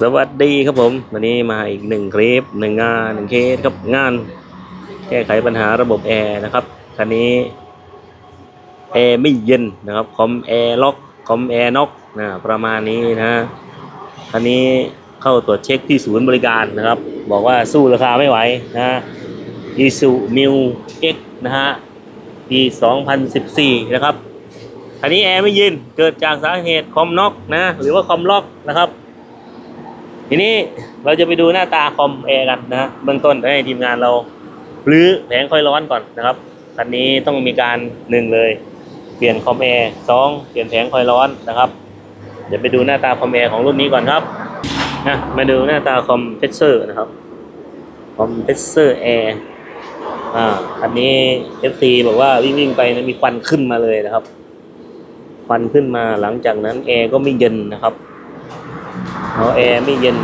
สวัสดีครับผมวันนี้มาอีกหนึ่งคลิปหนึ่งงานหนึ่งเคสครับงาน แก้ไขปัญหาระบบแอร์นะครับคันนี้แอร์ไม่เย็นนะครับคอมแอร์ล็อกคอมแอร์น็อกนะประมาณนี้นะคันนี้เข้าตรวจเช็คที่ศูนย์บริการนะครับ บอกว่าสู้ราคาไม่ไหวนะอีซูมิวเอ็กนะฮะปี 2014 นะครับคันนี้แอร์ไม่เย็นเกิดจากสาเหตุคอมน็อกนะหรือว่าคอมล็อกนะครับ ทีนี้เราจะไปดูหน้าตาคอมแอร์กันนะเบื้องต้นให้ทีมงานเรารื้อแผงคอยร้อนก่อนนะครับคันนี้ต้องมีการหนึ่งเลย เปลี่ยนคอมแอร์สองเปลี่ยนแผงคอยร้อนนะครับเดี๋ยวไปดูหน้าตาคอมแอร์ของรุ่นนี้ก่อนครับนะมาดูหน้าตาคอมเพรสเซอร์นะครับคอมเพรสเซอร์แอร์อ่าอันนี้ FC บอกว่าวิ่งวิ่งไปนะมีควันขึ้นมาเลยนะครับควันขึ้นมาหลังจากนั้นแอร์ก็ไม่เย็นนะครับ เอาแอร์ไม่เย็น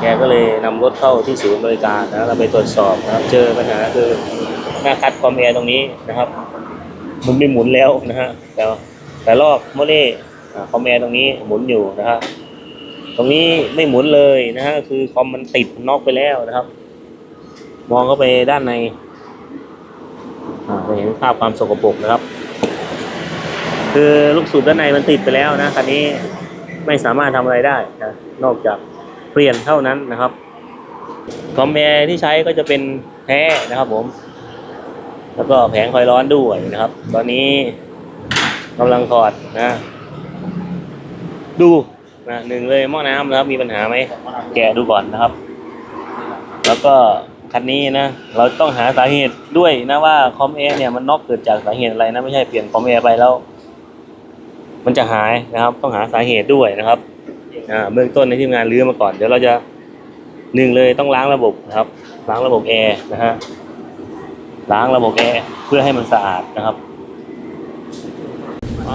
แกก็เลยนำรถเข้าที่ศูนย์บริการนะเราไปตรวจสอบนะครับ เจอปัญหาคือหน้าคัดคอมแอร์ตรงนี้นะครับ มันไม่หมุนแล้วนะฮะแต่แต่ลอกโมเล่อ่าคอมแอร์ตรงนี้หมุนอยู่นะฮะตรงนี้ไม่หมุนเลยนะฮะคือคอมมันติดน็อกไปแล้วนะครับ มองเข้าไปด้านในจะเห็นภาพความสกปรกนะครับ คือลูกสูบด้านในมันติดไปแล้วนะคันนี้ ไม่สามารถทำอะไรได้นะนอกจากเปลี่ยนเท่านั้นนะครับคอมแอร์ที่ใช้ก็จะเป็นแท้นะครับผม แล้วก็แผงคอยร้อนด้วยนะครับ ตอนนี้กำลังถอดนะ ดูนะหนึ่งเลยหม้อน้ำนะครับ มีปัญหาไหมแกะดูก่อนนะครับ แล้วก็คันนี้นะ เราต้องหาสาเหตุด้วยนะว่าคอมแอร์เนี่ยมันน็อกเกิดจากสาเหตุอะไรนะไม่ใช่เปลี่ยนคอมแอร์ไปแล้ว มันจะหายนะครับ ต้องหาสาเหตุด้วยนะครับอ่าเบื้องต้นในทีมงานรื้อมาก่อน เดี๋ยวเราจะหนึ่งเลยต้องล้างระบบนะครับ ล้างระบบแอร์นะฮะล้างระบบแอร์เพื่อให้มันสะอาดนะครับ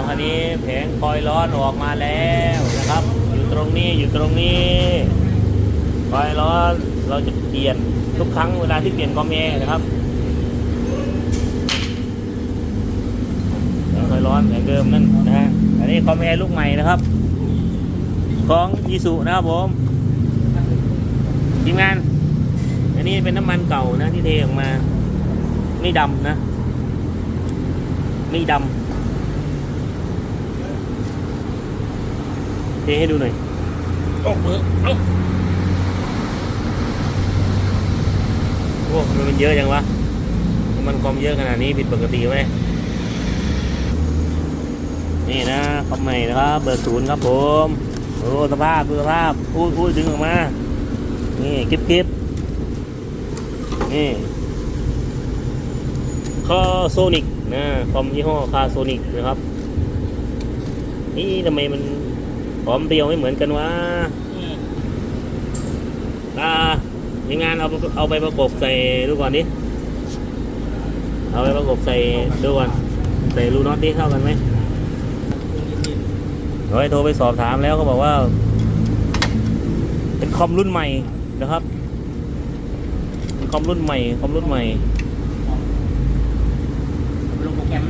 อันนี้แผงคอยร้อนออกมาแล้วนะครับ อยู่ตรงนี้อยู่ตรงนี้คอยร้อนเราจะเปลี่ยนทุกครั้งเวลาที่เปลี่ยนคอมแอร์นะครับคอยร้อนแผงเดิมนั่นนะฮะ อันนี้คอมแอร์ลูกใหม่นะครับ ของยีสุนะครับผมทีมงาน อันนี้เป็นน้ำมันเก่านะที่เทออกมา ไม่ดำนะ ไม่ดำเทให้ดูหน่อยโอ้มือเอ้าโอ้ทำไมมันเยอะจังวะน้ำมันความเยอะขนาดนี้ผิดปกติไหม นี่นะคอมใหม่นะครับเบอร์ศูนย์ครับผมโอ้สภาพดูสภาพอุ้ยอุ้ยดึงออกมา นี่คลิปคลิปนี่คาโซนิกนะคอมยี่ห้อคาโซนิกนะครับ นี่ทำไมมันหอมเดียวไม่เหมือนกันวะอืมอ่าทีมงานเอาเอาไปประกบใส่ดูก่อนดิ เอาไปประกบใส่ดูก่อน ใส่รูน็อตดิเท่ากันไหม เฮ้ยโทรไปสอบถามแล้วเขาบอกว่า เป็นคอมรุ่นใหม่นะครับเป็นคอมรุ่นใหม่คอมรุ่นใหม่ลงโปรแกรมไหม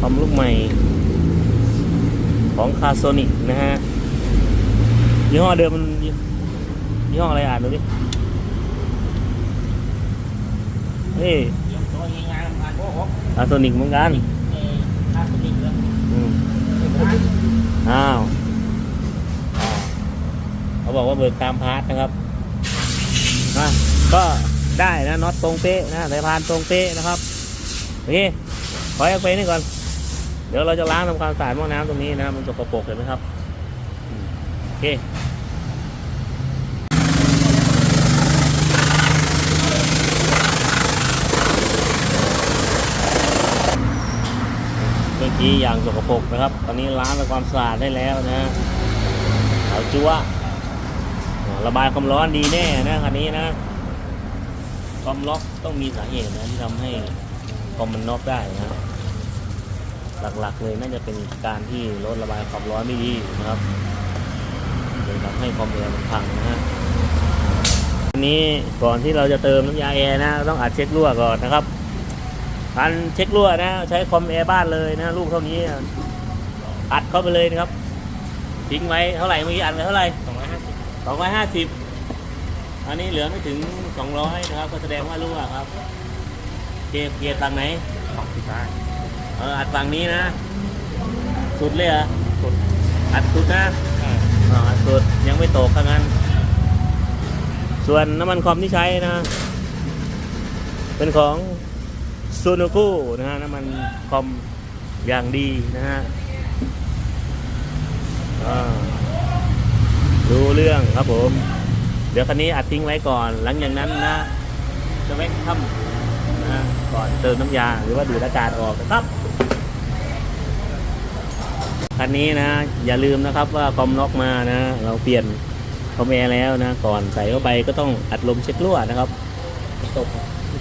คอมรุ่นใหม่ ของคาโซนิกนะฮะยี่ห้อเดิมมันยี่ห้ออะไรอ่านดูดิเฮ้ยเดี๋ยวตัวงานงานโอ้โหคาโซนิกเหมือนกันเออค่าสติกเลยอืมอ้าว อ้าวเขาบอกว่าเบิกตามพาร์ทนะครับนะก็ได้นะน็อตตรงเป๊ะนะสายพานตรงเป๊ะนะครับนี่ขอยอาไปนี่ก่อน เดี๋ยวเราจะล้างทำความสะอาดหม้อน้ำตรงนี้นะมันสกปรกเห็นไหมครับโอเค เมื่อกี้อย่างสกปรกนะครับ ตอนนี้ล้างทำความสะอาดได้แล้วนะเอาจั๊วระบายความร้อนดีแน่นะคันนี้นะความล็อกต้องมีสาเหตุนะที่ทำให้คอมมันน็อกได้นะหลักๆเลยน่าจะเป็นการที่รถระบายความร้อนไม่ดีนะครับเลยทำให้คอมแอร์มันพังนะฮะอันนี้ก่อนที่เราจะเติมน้ำยาแอร์นะ ต้องอัดเช็ครั่วก่อนนะครับ การเช็ครั่วนะ ใช้คอมแอร์บ้านเลยนะลูกเท่านี้อัดเข้าไปเลยนะครับ ทิ้งไว้เท่าไหร่เมื่อกี้อันไว้เท่าไหร่สองร้อยห้าสิบสองร้อยห้าสิบอันนี้เหลือไม่ถึงสองร้อยนะครับ ก็แสดงว่ารั่วครับ เกียร์เกียร์ตังไหนสองสิบห้าเอออัดฝั่งนี้นะ สุดเลยเหรอสุดอัดสุดนะอ่าอ่าอัดสุดยังไม่ตกทั้งนั้น ส่วนน้ำมันคอมที่ใช้นะ เป็นของ ซูนูกุนะฮะน้ำมันคอมอย่างดีนะฮะอ่ารู้เรื่องครับผม เดี๋ยวคันนี้อัดทิ้งไว้ก่อน หลังจากนั้นนะ จะแวะถ้ำนะก่อนเติมน้ำยาหรือว่าดูดอากาศออกนะครับคันนี้นะอย่าลืมนะครับว่าคอมล็อกมานะเราเปลี่ยนคอมแอร์แล้วนะ ก่อนใส่เข้าไปก็ต้องอัดลมเช็ครั่วนะครับตก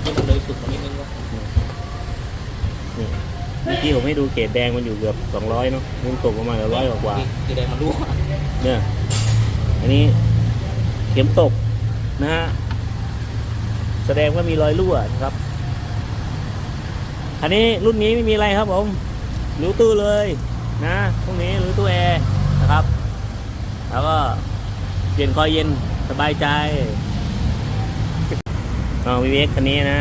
ที่มันเลยสุดตรงนี้นึง เมื่อกี้ผมให้ดูเกรดแดงมันอยู่เกือบ200เนาะมันตกประมาณร้อยกว่าที่แดงมันรั่วๆเนี่ยอันนี้เข็มตกนะฮะแสดงว่ามีรอยรั่วนะครับ อันนี้รุ่นนี้ไม่มีอะไรครับผมรู้ตู้เลยนะพวกนี้รู้ตู้แอร์นะครับ แล้วก็เปลี่ยนคอยเย็นสบายใจเอาวีเอ็กคันนี้นะ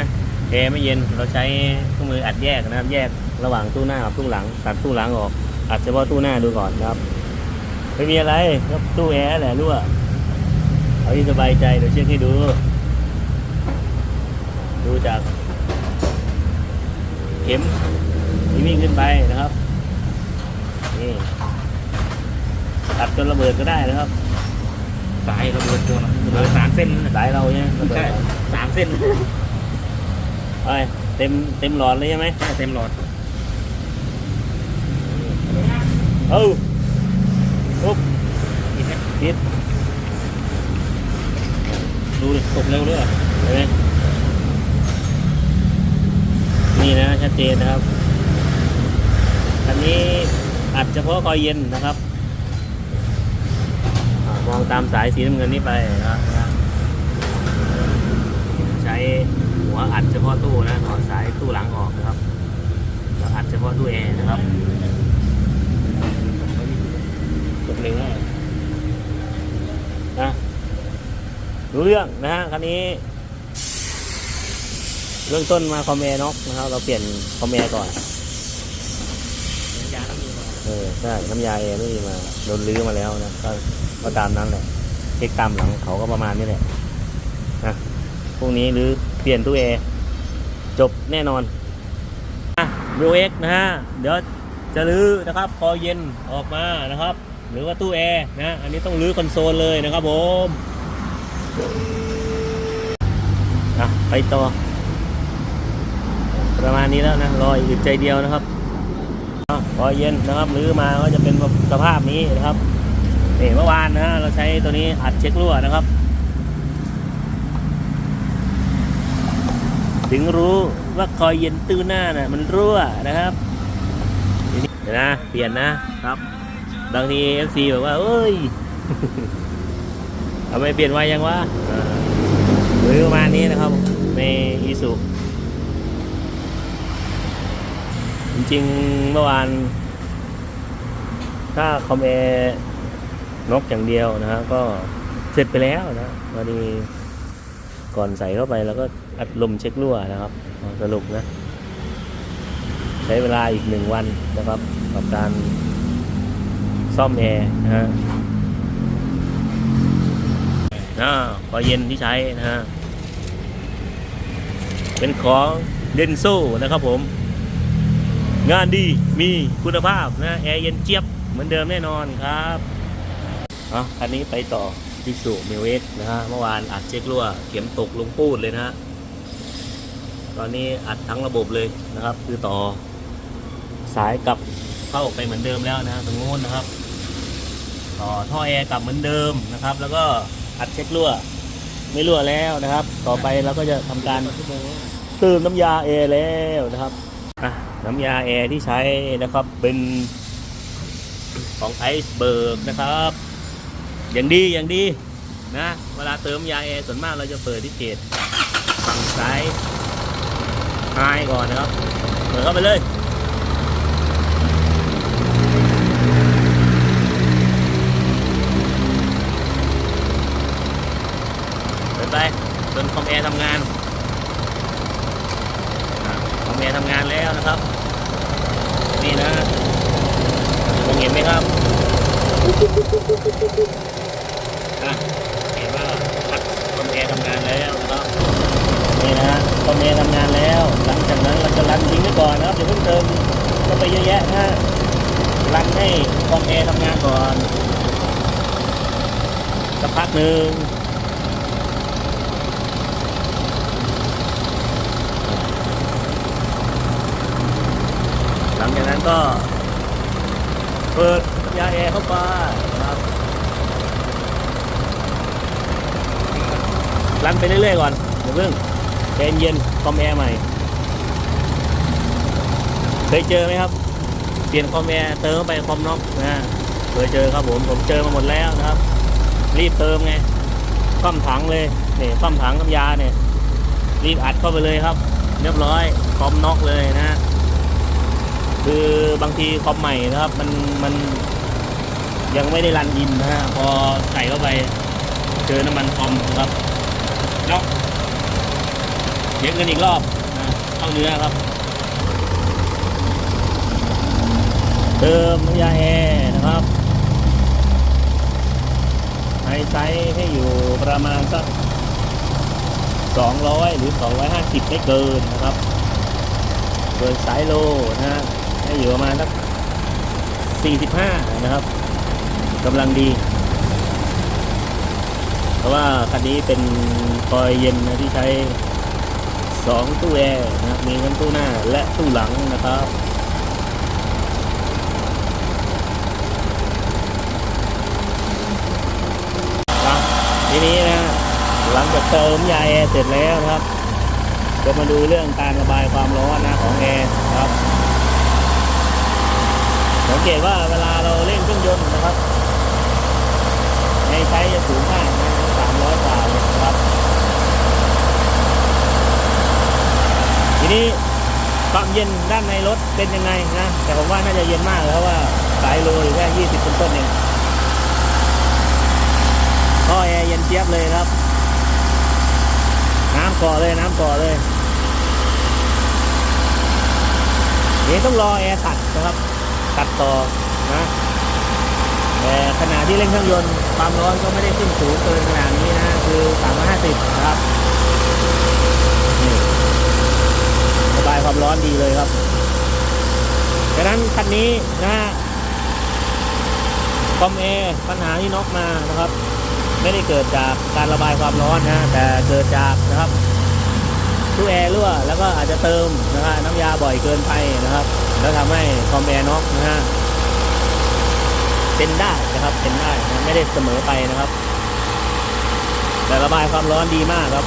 แอร์ไม่เย็นเราใช้เครื่องมืออัดแยกนะครับแยก ระหว่างตู้หน้ากับตู้หลัง ตัดตู้หลังออกอัดเฉพาะตู้หน้าดูก่อนนะครับไม่มีอะไรครับตู้แอร์แหละรั่วเอาที่สบายใจเดี๋ยวเช็คให้ดู ดูจาก เข็มที่วิ่งขึ้นไปนะครับนี่ตัดจนระเบิดก็ได้นะครับ สายระเบิดตัวนะระเบิดสามเส้นนะสายเราเนี่ยระเบิดใช่สามเส้นเอ้ยเต็มเต็มหลอดเลยใช่ไหมใช่เต็มหลอด เอ้าปุ๊บอีกไหมติดดูดิตกเร็วเลยอะเห็นไหมนี่นะชัดเจนนะครับอันนี้อัดเฉพาะคอยเย็นนะครับมองตามสายสีน้ำเงินนี้ไปนะใช้หัวอัดเฉพาะตู้นะถอดสายตู้หลังออกนะครับแล้วอัดเฉพาะตู้แอร์นะครับ เร็วมากนะรู้เรื่องนะฮะคันนี้ เริ่มต้นมาคอมแอร์น็อกนะครับ เราเปลี่ยนคอมแอร์ก่อนยาต้องมีมาเออใช่น้ำยาแอร์ไม่มีมาโดนลื้อมาแล้วนะก็ก็ตามนั้นแหละเช็คตามหลังเขาก็ประมาณนี้แหละนะพรุ่งนี้หรือเปลี่ยนตู้แอร์จบแน่นอนวิวเอ็กนะฮะเดี๋ยวจะลื้อนะครับคอเย็นออกมานะครับ หรือว่าตู้แอร์นะ อันนี้ต้องรื้อคอนโซลเลยนะครับผมอะไปต่อ ประมาณนี้แล้วนะรออีกอึดใจเดียวนะครับอะพอเย็นนะครับรื้อมาก็จะเป็นสภาพนี้นะครับนี่เมื่อวานนะเราใช้ตัวนี้อัดเช็ครั่วนะครับ ถึงรู้ว่าคอยเย็นตื้อหน้าน่ะมันรั่วนะครับนี้เดี๋ยวนะ เปลี่ยนนะครับ บางทีเอฟซีบอกว่า เอ้ยทำไมเปลี่ยนไวยังวะอ่าหรือประมาณนี้นะครับ ในอีสุจริงๆเมื่อวาน ถ้าคอมเอนกอย่างเดียวนะฮะก็เสร็จไปแล้วนะวันนี้ก่อนใส่เข้าไปแล้วก็อัดลมเช็ครั่วนะครับสรุปนะ ใช้เวลาอีกหนึ่งวันนะครับกับการ ซ่อมแอร์นะฮะนะพอเย็นที่ใช้นะฮะ เป็นของเดนโซนะครับผม งานดีมีคุณภาพนะ แอร์เย็นเจี๊ยบเหมือนเดิมแน่นอนครับอะคันนี้ไปต่อที่สุเมเวสนะฮะ เมื่อวานอัดเช็ครั่ว เข็มตกลงปูดเลยนะฮะ ตอนนี้อัดทั้งระบบเลยนะครับ คือต่อสายกับเข้าไปเหมือนเดิมแล้วนะฮะตรงนู้นนะครับ ต่อท่อแอร์กลับเหมือนเดิมนะครับ แล้วก็อัดเช็ครั่ว ไม่รั่วแล้วนะครับ ต่อไปเราก็จะทำการเติมน้ำยาแอร์แล้วนะครับน้ำยาแอร์ที่ใช้นะครับเป็นของไอซ์เบิร์กนะครับ อย่างดีอย่างดีนะเวลาเติมยาแอร์ส่วนมากเราจะเปิดที่เกตฝั่งซ้ายไฮก่อนนะครับ เปิดเข้าไปเลย ร์ทำงานอะคอมแอร์ทำงานแล้วนะครับ นี่นะมองเห็นไหมครับอะเห็นว่าพัดคอมแอร์ทำงานแล้วนะครับนี่นะฮะคอมแอร์ทำงานแล้ว หลังจากนั้นเราจะรันทิ้งไว้ก่อนนะครับอย่าเพิ่งเติมเข้าไปเยอะแยะนะฮะรันให้คอมแอร์ทำงานก่อนสักพักหนึ่ง ลังจากนั้นก็เปิดยาแอร์เข้าไปครับรันไปเรื่อยๆก่อนอย่าเพิ่งใจเย็นคอมแอร์ใหม่ เคยเจอไหมครับ เปลี่ยนคอมแอร์เติมไปคอมน็อกนะเคยเจอครับผมผมเจอมาหมดแล้วนะครับ รีบเติมไงคว่ำถังเลยนี่คว่ำถังกับยาเนี่ยรีบอัดเข้าไปเลยครับ เรียบร้อยคอมน็อกเลยนะฮะ คือบางทีคอมใหม่นะครับ มันมันยังไม่ได้รันอินนะฮะพอใส่เข้าไปเจอน้ำมันคอมครับน็อกเย็บกันอีกรอบนะเข้าเนื้อครับเติมน้ำยาแอร์นะครับไฮไซส์ให้อยู่ประมาณสัก200 หรือ 250 ไม่เกินนะครับเกินสายโลนะฮะ ให้อยู่ประมาณสัก45 นะครับกำลังดี เพราะว่าคันนี้เป็นคอยเย็นนะที่ใช้ 2 ตู้แอร์นะครับมีทั้งตู้หน้าและตู้หลังนะครับทีนี้นะหลังจากเติมยาแอร์เสร็จแล้วครับ จะมาดูเรื่องการระบายความร้อนนะของแอร์ครับ สังเกตว่าเวลาเราเร่งเครื่องยนต์นะครับ ในใช้จะสูงมากนะสามร้อยกว่าเลยครับ ทีนี้ความเย็นด้านในรถเป็นยังไงนะ แต่ผมว่าน่าจะเย็นมากแล้วเพราะว่าสายโลอยู่แค่ยี่สิบต้นๆเองท่อแอร์เย็นเจี๊ยบเลยครับ น้ำก่อเลยน้ำก่อเลยเดี๋ยวต้องรอแอร์ตัดนะครับ ตัดต่อนะแต่ขณะที่เร่งเครื่องยนต์ความร้อนก็ไม่ได้ขึ้นสูงเกินขนาดนี้นะคือ 350 นะครับนี่ระบายความร้อนดีเลยครับดังนั้นคันนี้นะฮะคอมแอร์ปัญหาที่น็อกมานะครับ ไม่ได้เกิดจากการระบายความร้อนนะแต่เกิดจากนะครับตู้แอร์รั่วแล้วก็อาจจะเติมนะฮะน้ำยาบ่อยเกินไปนะครับ แล้วทำให้คอมแอร์น็อกนะฮะเป็นได้นะครับเป็นได้นะไม่ได้เสมอไปนะครับ แต่ระบายความร้อนดีมากครับ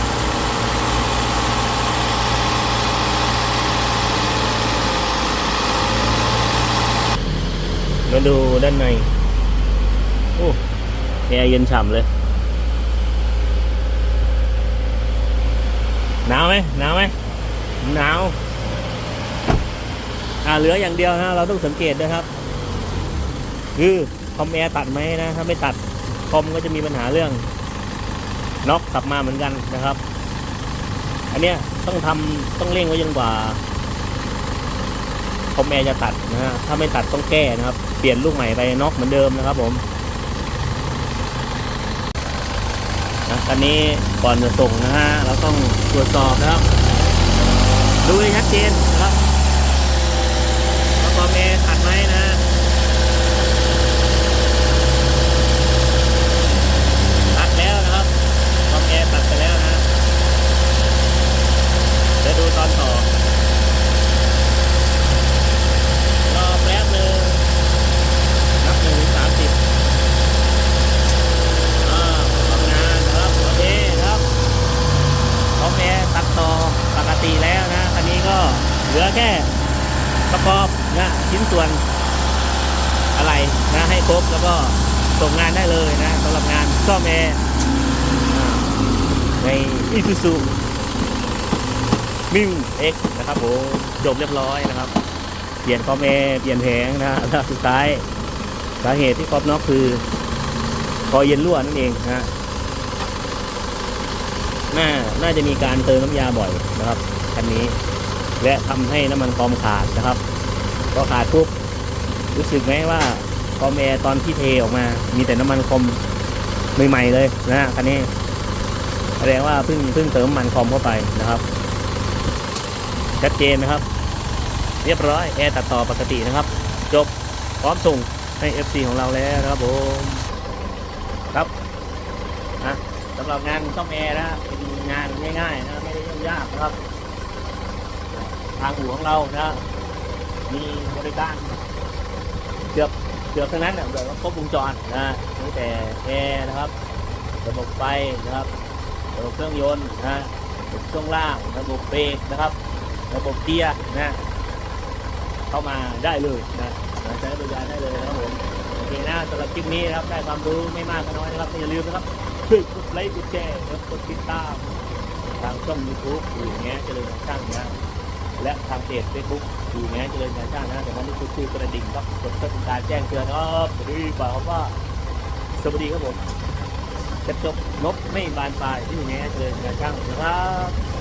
มาดูด้านใน โอ้แอร์เย็นฉ่ำเลย หนาวไหมหนาวไหมหนาว อ่าเหลืออย่างเดียวนะเราต้องสังเกตนะครับ คือคอมแอร์ตัดไหมนะถ้าไม่ตัดคอมก็จะมีปัญหาเรื่องน็อกกลับมาเหมือนกันนะครับ อันเนี้ยต้องทำต้องเร่งไว้จนกว่าคอมแอร์จะตัดนะฮะถ้าไม่ตัดต้องแก้นะครับ เปลี่ยนลูกใหม่ไปน็อกเหมือนเดิมนะครับผมนะคันนี้ก่อนจะส่งนะฮะเราต้องตรวจสอบนะครับ ดูให้ชัดเจน โอเค ตัดไหมนะตัดแล้วนะครับคอมเอตัดไปแล้วนะเดี๋ยวดูตอนต่อรอแป๊บหนึ่งนับหนึ่งถึงสามสิบ อ่าทำงานนะครับโอเคครับพร้อมแอร์ตัดต่อปกติแล้วนะคันนี้ก็เหลือแค่ประกอบนะชิ้นส่วนอะไรนะให้ครบแล้ว ก็ส่งงานได้เลยนะสำหรับงานซ่อมแอร์ในอิซูซูมิวเอ็กนะครับผมจบเรียบร้อยนะครับ เปลี่ยนคอมแอร์เปลี่ยนแผงนะแล้วสุดท้ายสาเหตุที่คอบน็อกคือคอยเย็นรั่วนั่นเองนะฮะน่าน่าจะมีการเติมน้ำยาบ่อยนะครับคันนี้ และทำให้น้ำมันคอมขาดนะครับพอขาดปุ๊บรู้สึกไหมว่า คอมแอร์ตอนที่เทออกมา มีแต่น้ำมันคอมใหม่ๆเลยนะฮะคันนี้แสดงว่าเพิ่งเพิ่งเติมมันคอมเข้าไปนะครับชัดเจนนะครับ เรียบร้อยแอร์ตัดต่อปกตินะครับ จบพร้อมส่งให้ FC ของเราแล้วนะครับผมครับนะสำหรับงานซ่อมแอร์นะเป็นงานง่ายๆนะไม่ได้ยุ่งยากนะครับ ทางอู่ของเรานะมีบริการเกือบ กือบทั้งนั้นแบบว่าครบวงจรนะตั้งแต่แอร์นะครับระบบไฟนะครับระบบเครื่องยนต์นะระบบช่วงล่างระบบเบรกนะครับ ระบบเกียร์นะเข้ามาได้เลยนะใช้บริการได้เลยนะครับผมโอเคนะสำหรับคลิปนี้นะครับได้ความรู้ไม่มากก็น้อยนะครับอย่าลืมนะครับช่วยกดไลค์กดแชร์และกดติดตามทางช่อง YouTube อยู่แง่เจริญงานช่างนะและทางเพจ Facebook อ ยู่แม้เจริญกานช่างนะแต่ว่านี่คือคือกระดิ่งครับกดต้นการแจ้งเตือนครับหรือบอกว่าสวัสดีครับผมกระจบนบไม่บานปลายที่อยู่แง่เจริญกานช่างนะครับ